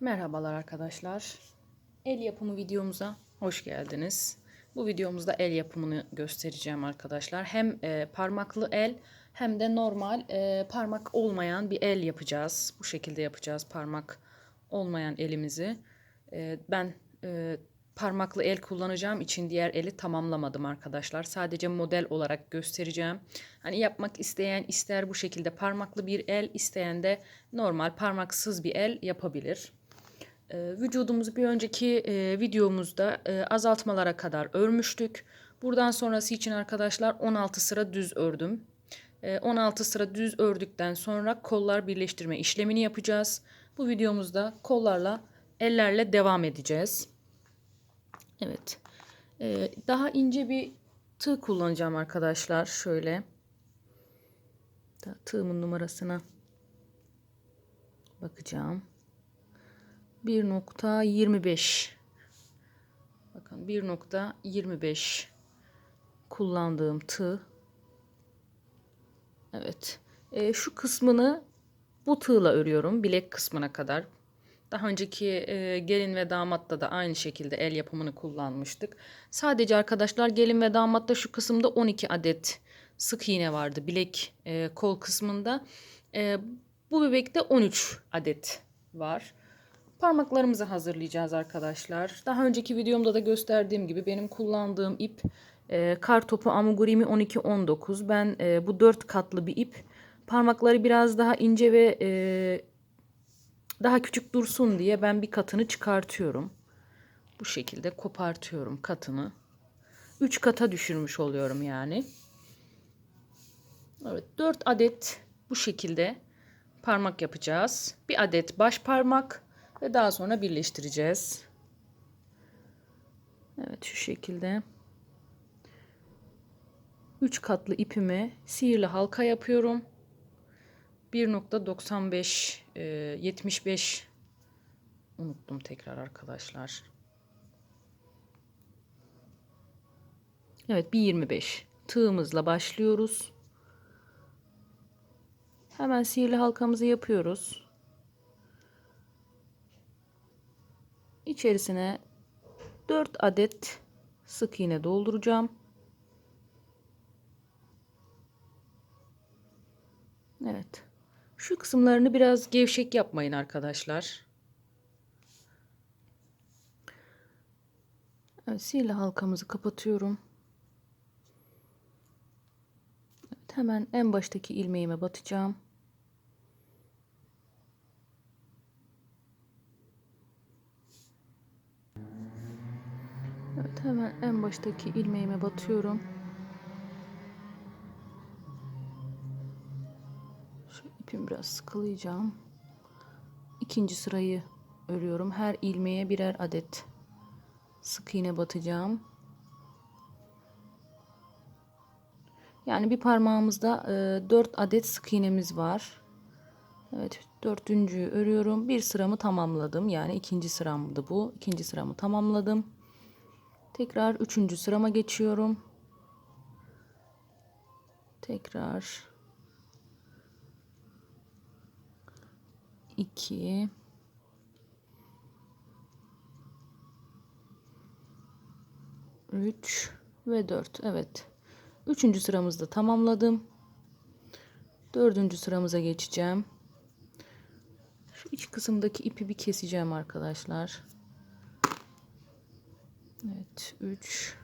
Merhabalar arkadaşlar. El yapımı videomuza hoş geldiniz. Bu videomuzda el yapımını göstereceğim arkadaşlar. Hem e, parmaklı el hem de normal e, parmak olmayan bir el yapacağız. Bu şekilde yapacağız parmak olmayan elimizi. E, ben e, parmaklı el kullanacağım için diğer eli tamamlamadım arkadaşlar. Sadece model olarak göstereceğim. Hani yapmak isteyen ister bu şekilde parmaklı bir el, isteyen de normal parmaksız bir el yapabilir. Ee, vücudumuzu bir önceki e, videomuzda e, azaltmalara kadar örmüştük. Buradan sonrası için arkadaşlar 16 sıra düz ördüm. E, 16 sıra düz ördükten sonra kollar birleştirme işlemini yapacağız. Bu videomuzda kollarla ellerle devam edeceğiz. Evet. E, daha ince bir tığ kullanacağım arkadaşlar. Şöyle. Tığımın numarasına bakacağım. 1.25 bakın 1.25 kullandığım tığ evet. Ee, şu kısmını bu tığla örüyorum bilek kısmına kadar. Daha önceki e, gelin ve damatta da aynı şekilde el yapımını kullanmıştık. Sadece arkadaşlar gelin ve damatta şu kısımda 12 adet sık iğne vardı bilek e, kol kısmında. E, bu bebekte 13 adet var Parmaklarımızı hazırlayacağız arkadaşlar. Daha önceki videomda da gösterdiğim gibi benim kullandığım ip e, kar topu amigurumi 12-19. Ben e, bu 4 katlı bir ip. Parmakları biraz daha ince ve e, daha küçük dursun diye ben bir katını çıkartıyorum. Bu şekilde kopartıyorum katını. 3 kata düşürmüş oluyorum yani. Evet 4 adet bu şekilde parmak yapacağız. Bir adet baş parmak ve daha sonra birleştireceğiz. Evet şu şekilde. 3 katlı ipimi sihirli halka yapıyorum. 1.95 e, 75 unuttum tekrar arkadaşlar. Evet 1.25 tığımızla başlıyoruz. Hemen sihirli halkamızı yapıyoruz. İçerisine 4 adet sık iğne dolduracağım. Evet. Şu kısımlarını biraz gevşek yapmayın arkadaşlar. Evet, sihirli halkamızı kapatıyorum. Evet, hemen en baştaki ilmeğime batacağım. Hemen en baştaki ilmeğime batıyorum. Şu ipimi biraz sıkılayacağım. İkinci sırayı örüyorum. Her ilmeğe birer adet sık iğne batacağım. Yani bir parmağımızda e, 4 adet sık iğnemiz var. Evet dördüncüyü örüyorum. Bir sıramı tamamladım. Yani ikinci sıramdı bu. İkinci sıramı tamamladım. Tekrar üçüncü sırama geçiyorum. Tekrar iki üç ve dört. Evet. Üçüncü sıramızda tamamladım. Dördüncü sıramıza geçeceğim. Şu iç kısımdaki ipi bir keseceğim arkadaşlar. Evet 3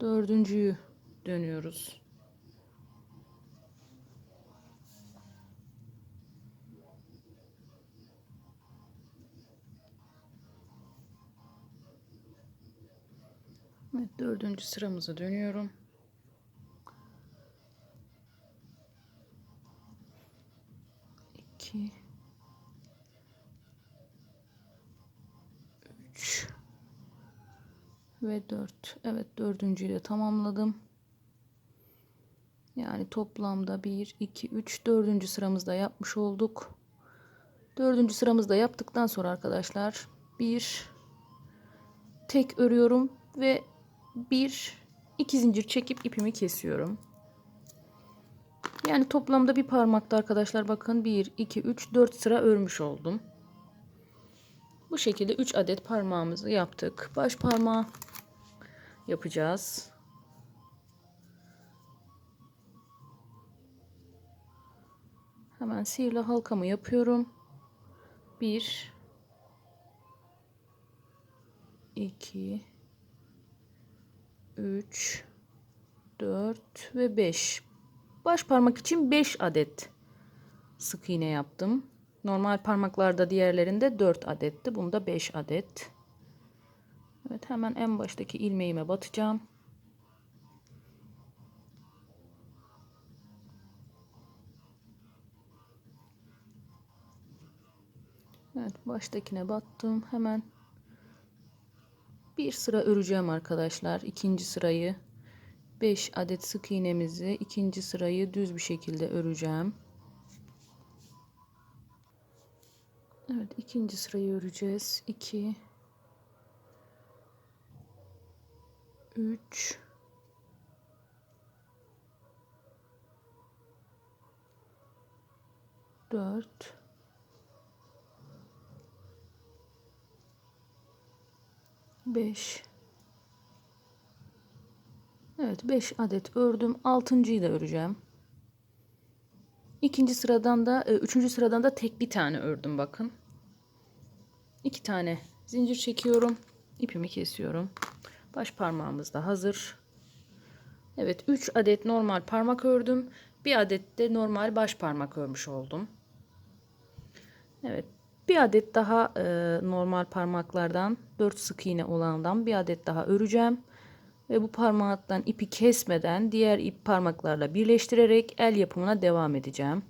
dördüncüyü dönüyoruz. Evet dördüncü sıramıza dönüyorum. İki 3 ve 4. Evet dördüncüyü de tamamladım. Yani toplamda 1, 2, 3, dördüncü sıramızda yapmış olduk. Dördüncü sıramızda yaptıktan sonra arkadaşlar bir tek örüyorum ve bir iki zincir çekip ipimi kesiyorum. Yani toplamda bir parmakta arkadaşlar bakın 1, 2, 3, 4 sıra örmüş oldum. Bu şekilde 3 adet parmağımızı yaptık. Baş parmağı yapacağız. Hemen sihirli halkamı yapıyorum. 1 2 3 4 ve 5 baş parmak için 5 adet sık iğne yaptım. Normal parmaklarda diğerlerinde 4 adetti. Bunda 5 adet. Evet hemen en baştaki ilmeğime batacağım. Evet baştakine battım. Hemen bir sıra öreceğim arkadaşlar. İkinci sırayı 5 adet sık iğnemizi ikinci sırayı düz bir şekilde öreceğim. Evet ikinci sırayı öreceğiz. 2 3 4 5 Evet 5 adet ördüm. Altıncıyı da öreceğim. İkinci sıradan da e, üçüncü sıradan da tek bir tane ördüm bakın. İki tane zincir çekiyorum. ipimi kesiyorum. Baş parmağımız da hazır. Evet 3 adet normal parmak ördüm. Bir adet de normal baş parmak örmüş oldum. Evet bir adet daha e, normal parmaklardan 4 sık iğne olandan bir adet daha öreceğim. Ve bu parmaktan ipi kesmeden diğer ip parmaklarla birleştirerek el yapımına devam edeceğim.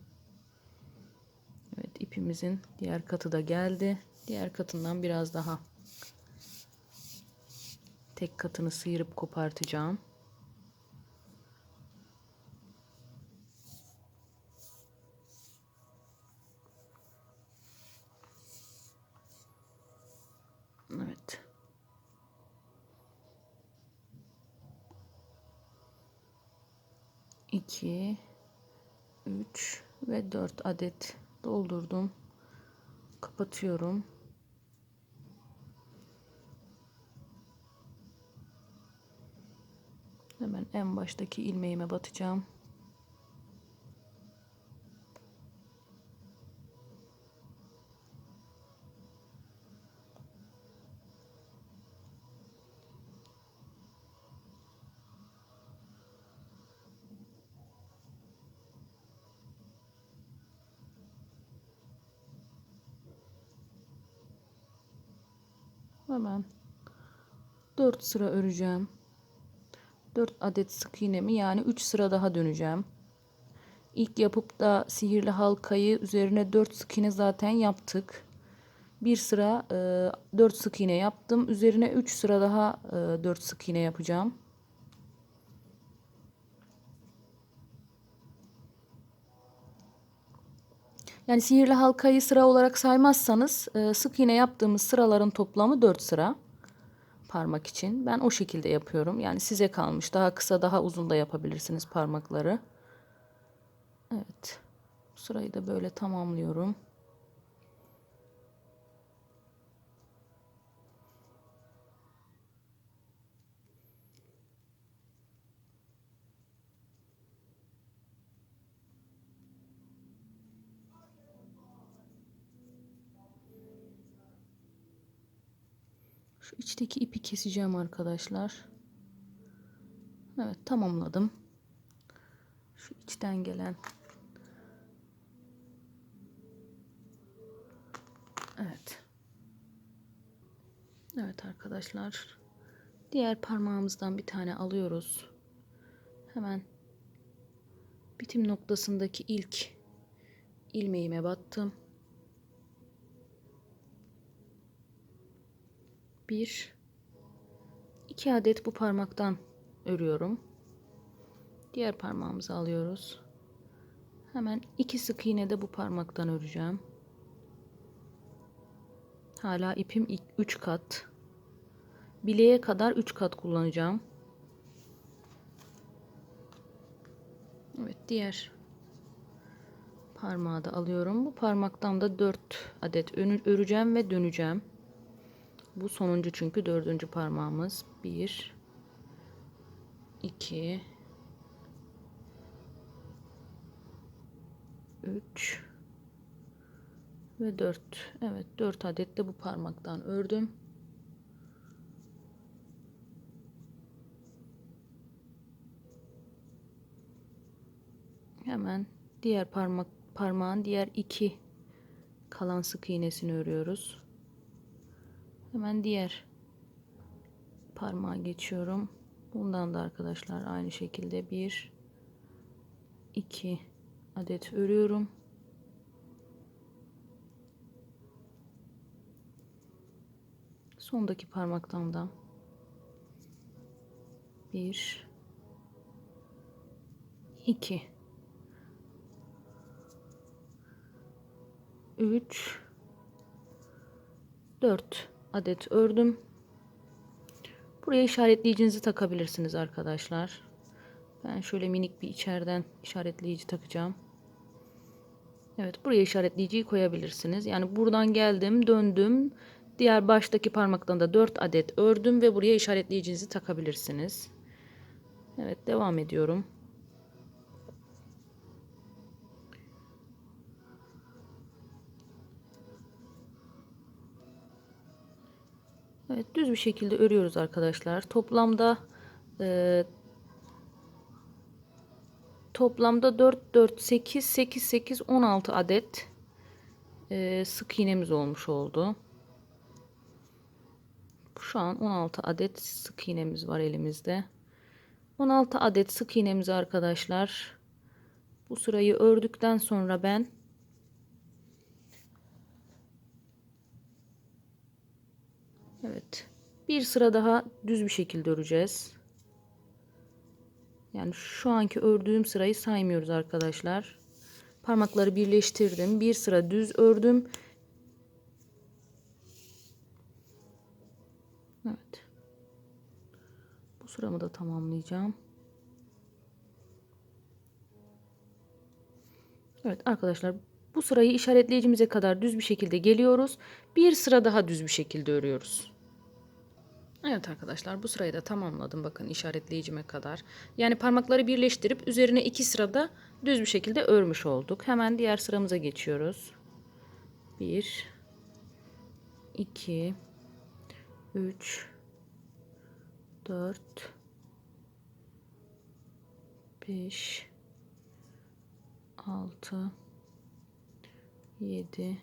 Evet ipimizin diğer katı da geldi. Diğer katından biraz daha tek katını sıyırıp kopartacağım. 2 3 ve 4 adet doldurdum. Kapatıyorum. Hemen en baştaki ilmeğime batacağım. Hemen 4 sıra öreceğim. 4 adet sık iğnemi yani 3 sıra daha döneceğim. İlk yapıp da sihirli halkayı üzerine 4 sık iğne zaten yaptık. Bir sıra e, 4 sık iğne yaptım. Üzerine 3 sıra daha e, 4 sık iğne yapacağım. Yani sihirli halkayı sıra olarak saymazsanız e, sık iğne yaptığımız sıraların toplamı 4 sıra parmak için. Ben o şekilde yapıyorum. Yani size kalmış. Daha kısa daha uzun da yapabilirsiniz parmakları. Evet. Sırayı da böyle tamamlıyorum. Şu içteki ipi keseceğim arkadaşlar. Evet tamamladım. Şu içten gelen. Evet. Evet arkadaşlar. Diğer parmağımızdan bir tane alıyoruz. Hemen bitim noktasındaki ilk ilmeğime battım. Bir iki adet bu parmaktan örüyorum. Diğer parmağımızı alıyoruz. Hemen iki sık iğne de bu parmaktan öreceğim. Hala ipim 3 kat. Bileğe kadar 3 kat kullanacağım. Evet diğer parmağı da alıyorum. Bu parmaktan da 4 adet öreceğim ve döneceğim. Bu sonuncu çünkü dördüncü parmağımız. 1 2 3 ve 4. Evet 4 adet de bu parmaktan ördüm. Hemen diğer parmak parmağın diğer iki kalan sık iğnesini örüyoruz. Hemen diğer parmağa geçiyorum. Bundan da arkadaşlar aynı şekilde bir iki adet örüyorum. Sondaki parmaktan da bir iki 3 4 adet ördüm. Buraya işaretleyicinizi takabilirsiniz arkadaşlar. Ben şöyle minik bir içeriden işaretleyici takacağım. Evet buraya işaretleyiciyi koyabilirsiniz. Yani buradan geldim döndüm. Diğer baştaki parmaktan da 4 adet ördüm ve buraya işaretleyicinizi takabilirsiniz. Evet devam ediyorum. Evet düz bir şekilde örüyoruz arkadaşlar. Toplamda e, toplamda 4 4 8 8 8 16 adet e, sık iğnemiz olmuş oldu. Şu an 16 adet sık iğnemiz var elimizde. 16 adet sık iğnemizi arkadaşlar bu sırayı ördükten sonra ben Evet. Bir sıra daha düz bir şekilde öreceğiz. Yani şu anki ördüğüm sırayı saymıyoruz arkadaşlar. Parmakları birleştirdim. Bir sıra düz ördüm. Evet. Bu sıramı da tamamlayacağım. Evet arkadaşlar bu sırayı işaretleyicimize kadar düz bir şekilde geliyoruz. Bir sıra daha düz bir şekilde örüyoruz. Evet arkadaşlar bu sırayı da tamamladım bakın işaretleyicime kadar. Yani parmakları birleştirip üzerine iki sırada düz bir şekilde örmüş olduk. Hemen diğer sıramıza geçiyoruz. 1 2 3 4 5 6 7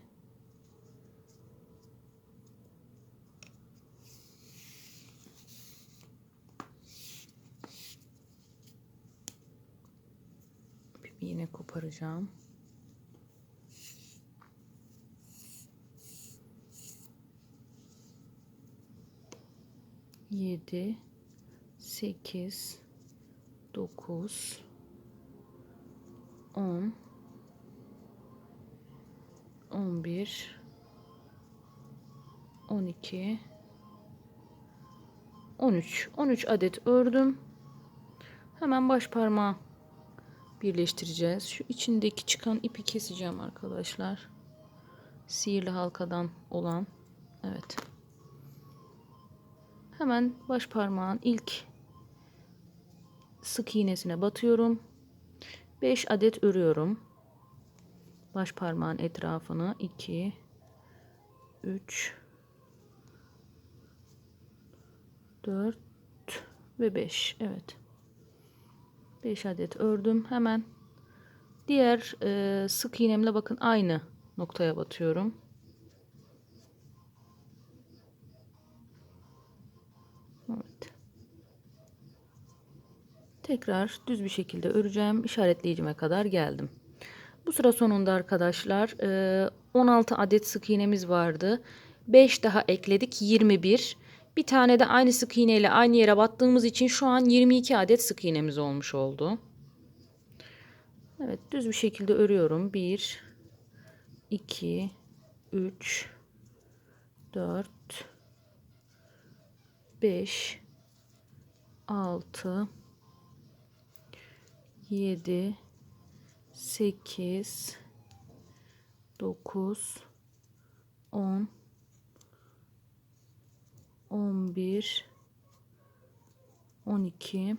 iğne koparacağım. Yedi, sekiz, dokuz, on, on bir, on iki, on üç. On üç adet ördüm. Hemen baş parmağı birleştireceğiz. Şu içindeki çıkan ipi keseceğim arkadaşlar. Sihirli halkadan olan. Evet. Hemen baş parmağın ilk sık iğnesine batıyorum. 5 adet örüyorum. Baş parmağın etrafını 2 3 4 ve 5. Evet. 5 adet ördüm. Hemen diğer e, sık iğnemle bakın aynı noktaya batıyorum. Evet. Tekrar düz bir şekilde öreceğim. İşaretleyicime kadar geldim. Bu sıra sonunda arkadaşlar e, 16 adet sık iğnemiz vardı. 5 daha ekledik 21. Bir tane de aynı sık iğne ile aynı yere battığımız için şu an 22 adet sık iğnemiz olmuş oldu. Evet düz bir şekilde örüyorum. 1 2 3 4 5 6 7 8 9 10 11 12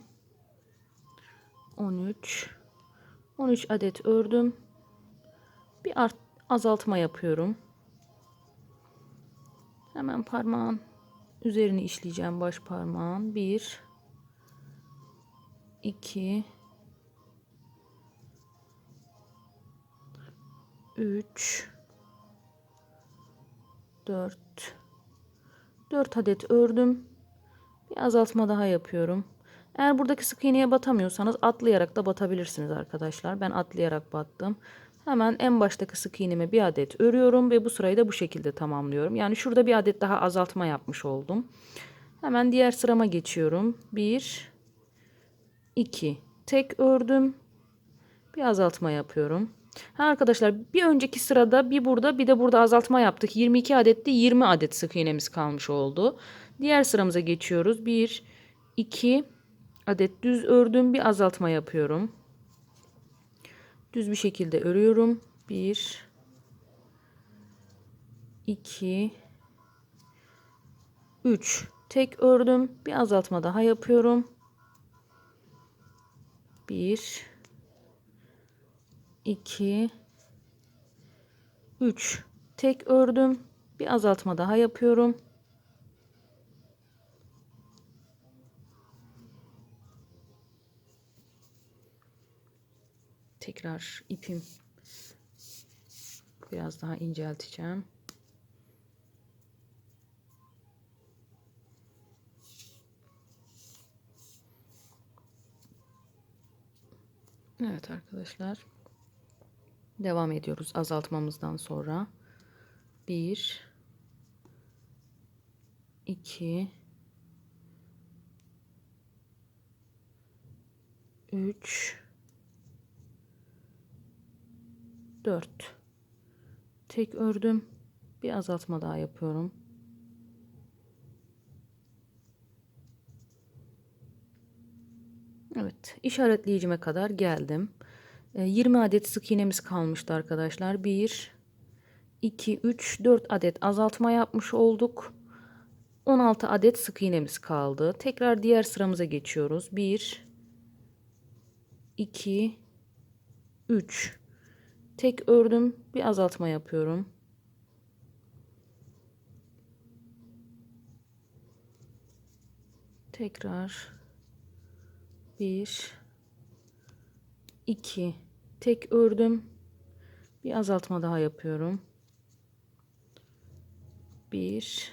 13 13 adet ördüm. Bir art, azaltma yapıyorum. Hemen parmağın üzerini işleyeceğim baş parmağın. 1 2 3 4 4 adet ördüm. Bir azaltma daha yapıyorum. Eğer buradaki sık iğneye batamıyorsanız atlayarak da batabilirsiniz arkadaşlar. Ben atlayarak battım. Hemen en baştaki sık iğneme bir adet örüyorum ve bu sırayı da bu şekilde tamamlıyorum. Yani şurada bir adet daha azaltma yapmış oldum. Hemen diğer sırama geçiyorum. 1 2 tek ördüm. Bir azaltma yapıyorum. Ha arkadaşlar bir önceki sırada bir burada bir de burada azaltma yaptık. 22 adette 20 adet sık iğnemiz kalmış oldu. Diğer sıramıza geçiyoruz. 1 2 adet düz ördüm. Bir azaltma yapıyorum. Düz bir şekilde örüyorum. 1 2 3 tek ördüm. Bir azaltma daha yapıyorum. 1 2 3 tek ördüm. Bir azaltma daha yapıyorum. Tekrar ipim biraz daha incelteceğim. Evet arkadaşlar. Devam ediyoruz azaltmamızdan sonra. 1 2 3 4 tek ördüm. Bir azaltma daha yapıyorum. Evet, işaretleyicime kadar geldim. 20 adet sık iğnemiz kalmıştı arkadaşlar. 1 2 3 4 adet azaltma yapmış olduk. 16 adet sık iğnemiz kaldı. Tekrar diğer sıramıza geçiyoruz. 1 2 3 tek ördüm. Bir azaltma yapıyorum. Tekrar 1 2 tek ördüm. Bir azaltma daha yapıyorum. 1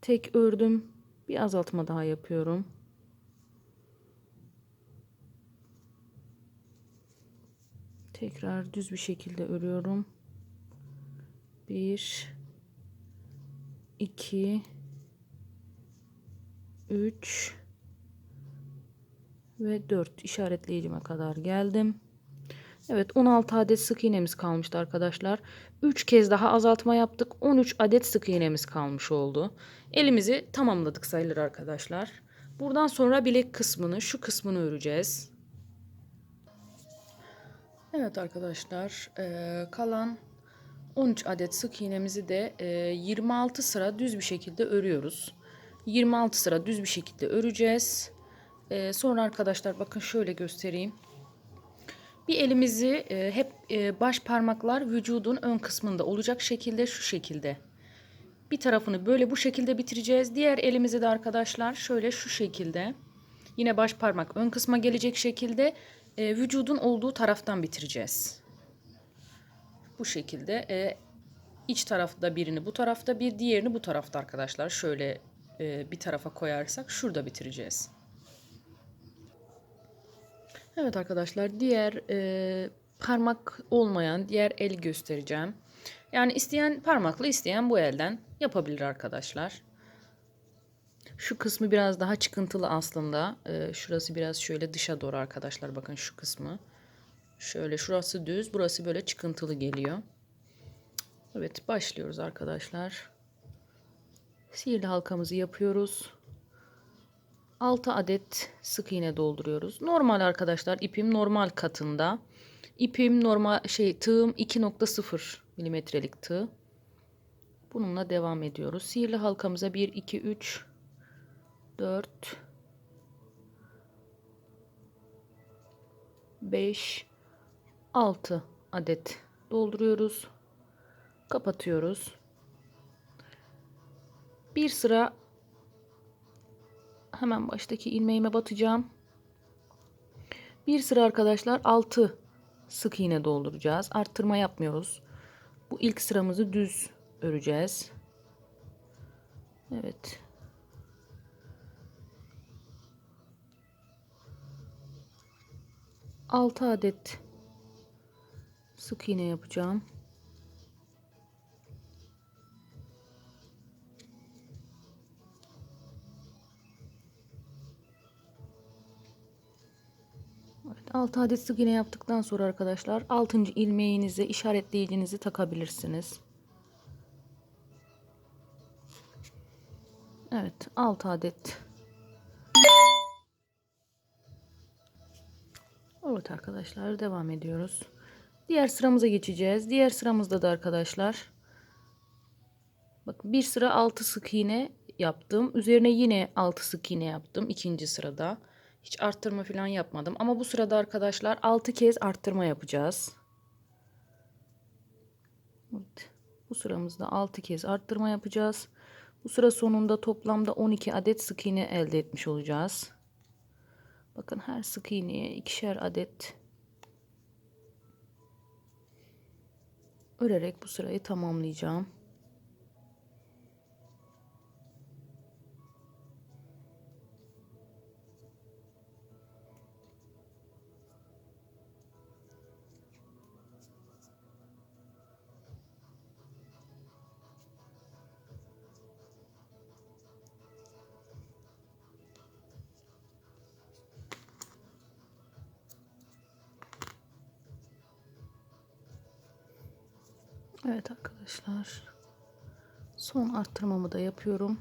tek ördüm. Bir azaltma daha yapıyorum. Tekrar düz bir şekilde örüyorum. 1 2 3 ve 4 işaretleyicime kadar geldim. Evet 16 adet sık iğnemiz kalmıştı arkadaşlar. 3 kez daha azaltma yaptık. 13 adet sık iğnemiz kalmış oldu. Elimizi tamamladık sayılır arkadaşlar. Buradan sonra bilek kısmını şu kısmını öreceğiz. Evet arkadaşlar e, kalan 13 adet sık iğnemizi de e, 26 sıra düz bir şekilde örüyoruz. 26 sıra düz bir şekilde öreceğiz. E, sonra arkadaşlar bakın şöyle göstereyim. Bir elimizi e, hep e, baş parmaklar vücudun ön kısmında olacak şekilde şu şekilde. Bir tarafını böyle bu şekilde bitireceğiz. Diğer elimizi de arkadaşlar şöyle şu şekilde. Yine baş parmak ön kısma gelecek şekilde e, vücudun olduğu taraftan bitireceğiz. Bu şekilde e, iç tarafta birini bu tarafta bir diğerini bu tarafta arkadaşlar. Şöyle e, bir tarafa koyarsak şurada bitireceğiz. Evet arkadaşlar diğer e, parmak olmayan diğer el göstereceğim. Yani isteyen parmaklı isteyen bu elden yapabilir arkadaşlar. Şu kısmı biraz daha çıkıntılı aslında. Ee, şurası biraz şöyle dışa doğru arkadaşlar. Bakın şu kısmı. Şöyle şurası düz. Burası böyle çıkıntılı geliyor. Evet başlıyoruz arkadaşlar. Sihirli halkamızı yapıyoruz. 6 adet sık iğne dolduruyoruz. Normal arkadaşlar ipim normal katında. İpim normal şey tığım 2.0 milimetrelik tığ. Bununla devam ediyoruz. Sihirli halkamıza 1, 2, 3, 4, 5, 6 adet dolduruyoruz. Kapatıyoruz. Bir sıra hemen baştaki ilmeğime batacağım. Bir sıra arkadaşlar 6 sık iğne dolduracağız. Arttırma yapmıyoruz. Bu ilk sıramızı düz öreceğiz. Evet. Altı adet sık iğne yapacağım. 6 adet sık iğne yaptıktan sonra arkadaşlar 6. ilmeğinizi işaretleyicinizi takabilirsiniz. Evet 6 adet. Evet arkadaşlar devam ediyoruz. Diğer sıramıza geçeceğiz. Diğer sıramızda da arkadaşlar bak bir sıra 6 sık iğne yaptım. Üzerine yine 6 sık iğne yaptım ikinci sırada. Hiç arttırma falan yapmadım. Ama bu sırada arkadaşlar 6 kez arttırma yapacağız. Evet. Bu sıramızda 6 kez arttırma yapacağız. Bu sıra sonunda toplamda 12 adet sık iğne elde etmiş olacağız. Bakın her sık iğneye ikişer adet örerek bu sırayı tamamlayacağım. Arkadaşlar. Son arttırmamı da yapıyorum.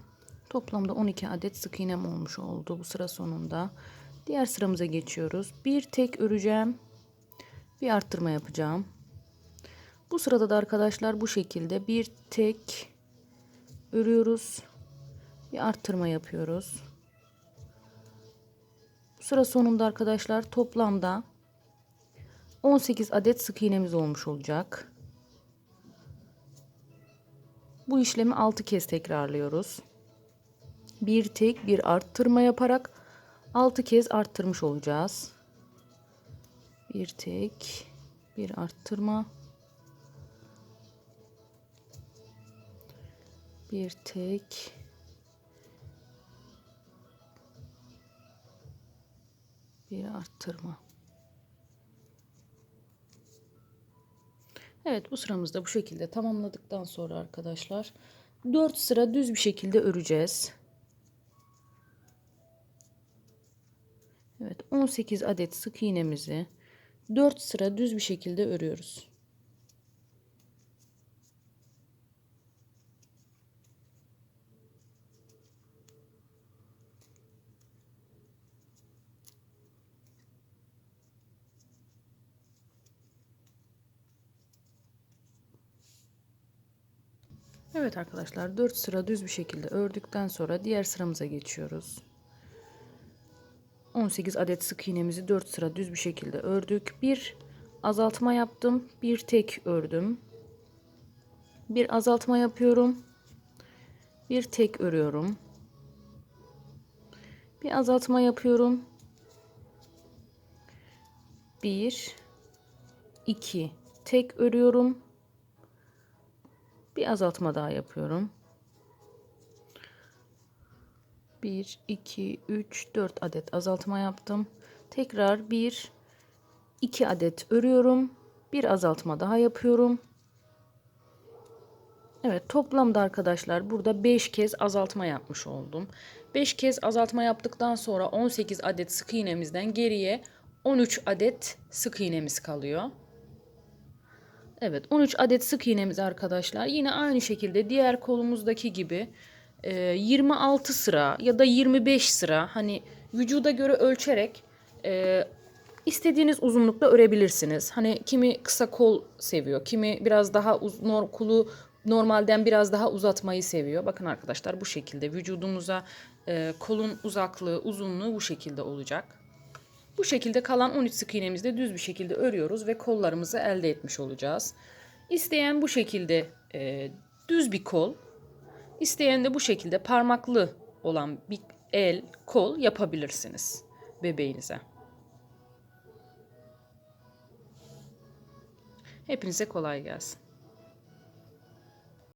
Toplamda 12 adet sık iğnem olmuş oldu bu sıra sonunda. Diğer sıramıza geçiyoruz. Bir tek öreceğim. Bir arttırma yapacağım. Bu sırada da arkadaşlar bu şekilde bir tek örüyoruz. Bir arttırma yapıyoruz. Bu sıra sonunda arkadaşlar toplamda 18 adet sık iğnemiz olmuş olacak. Bu işlemi 6 kez tekrarlıyoruz. Bir tek bir arttırma yaparak 6 kez arttırmış olacağız. Bir tek bir arttırma. Bir tek bir arttırma. Evet bu sıramızda bu şekilde tamamladıktan sonra arkadaşlar 4 sıra düz bir şekilde öreceğiz. Evet 18 adet sık iğnemizi 4 sıra düz bir şekilde örüyoruz. Evet arkadaşlar 4 sıra düz bir şekilde ördükten sonra diğer sıramıza geçiyoruz. 18 adet sık iğnemizi 4 sıra düz bir şekilde ördük. Bir azaltma yaptım. Bir tek ördüm. Bir azaltma yapıyorum. Bir tek örüyorum. Bir azaltma yapıyorum. 1 2 tek örüyorum. Bir azaltma daha yapıyorum. 1, 2, 3, 4 adet azaltma yaptım. Tekrar 1, 2 adet örüyorum. Bir azaltma daha yapıyorum. Evet toplamda arkadaşlar burada 5 kez azaltma yapmış oldum. 5 kez azaltma yaptıktan sonra 18 adet sık iğnemizden geriye 13 adet sık iğnemiz kalıyor. Evet 13 adet sık iğnemiz arkadaşlar. Yine aynı şekilde diğer kolumuzdaki gibi 26 sıra ya da 25 sıra hani vücuda göre ölçerek istediğiniz uzunlukta örebilirsiniz. Hani kimi kısa kol seviyor, kimi biraz daha uz, nor, kolu normalden biraz daha uzatmayı seviyor. Bakın arkadaşlar bu şekilde vücudumuza e, kolun uzaklığı, uzunluğu bu şekilde olacak. Bu şekilde kalan 13 sık iğnemizde düz bir şekilde örüyoruz ve kollarımızı elde etmiş olacağız. İsteyen bu şekilde e, düz bir kol, isteyen de bu şekilde parmaklı olan bir el, kol yapabilirsiniz bebeğinize. Hepinize kolay gelsin.